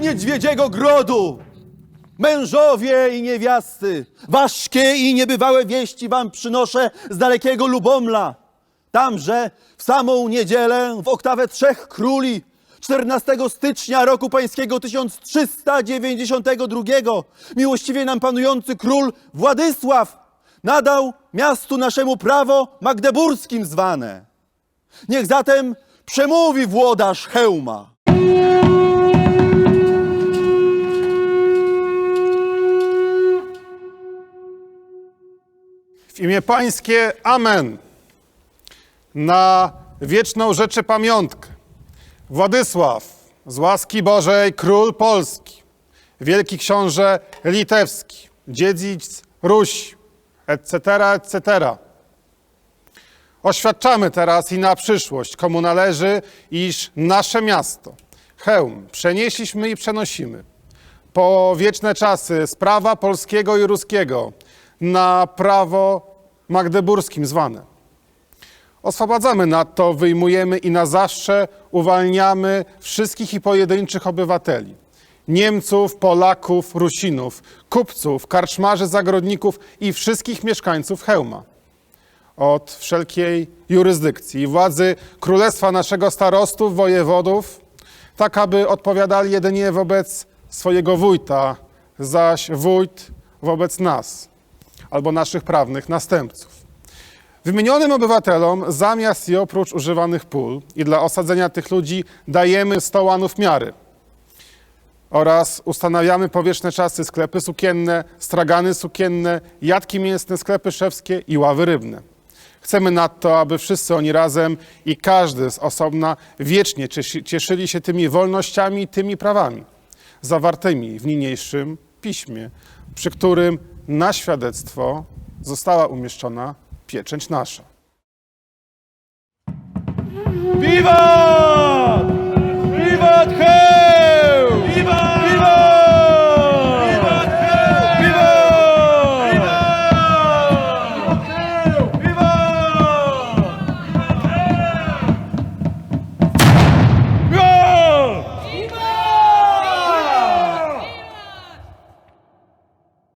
niedźwiedziego grodu! Mężowie i niewiasty, ważkie i niebywałe wieści wam przynoszę z dalekiego Lubomla. Tamże w samą niedzielę w oktawę trzech króli 14 stycznia roku pańskiego 1392 miłościwie nam panujący król Władysław nadał miastu naszemu prawo magdeburskim zwane. Niech zatem przemówi włodarz hełma. W imię Pańskie Amen. Na wieczną rzeczy pamiątkę. Władysław z łaski Bożej król Polski, wielki książę litewski, dziedzic Rusi, etc., etc. Oświadczamy teraz i na przyszłość, komu należy, iż nasze miasto, hełm, przenieśliśmy i przenosimy po wieczne czasy z prawa polskiego i ruskiego na prawo magdeburskim zwane. Oswobadzamy nadto, wyjmujemy i na zawsze uwalniamy wszystkich i pojedynczych obywateli. Niemców, Polaków, Rusinów, kupców, karczmarzy, zagrodników i wszystkich mieszkańców Chełma od wszelkiej jurysdykcji i władzy królestwa naszego starostów, wojewodów, tak aby odpowiadali jedynie wobec swojego wójta, zaś wójt wobec nas albo naszych prawnych następców. Wymienionym obywatelom zamiast i oprócz używanych pól i dla osadzenia tych ludzi dajemy 100 łanów miary oraz ustanawiamy po wieczne czasy sklepy sukienne, stragany sukienne, jadki mięsne, sklepy szewskie i ławy rybne. Chcemy nadto, aby wszyscy oni razem i każdy z osobna wiecznie cieszy- cieszyli się tymi wolnościami i tymi prawami zawartymi w niniejszym piśmie, przy którym na świadectwo została umieszczona pieczęć nasza.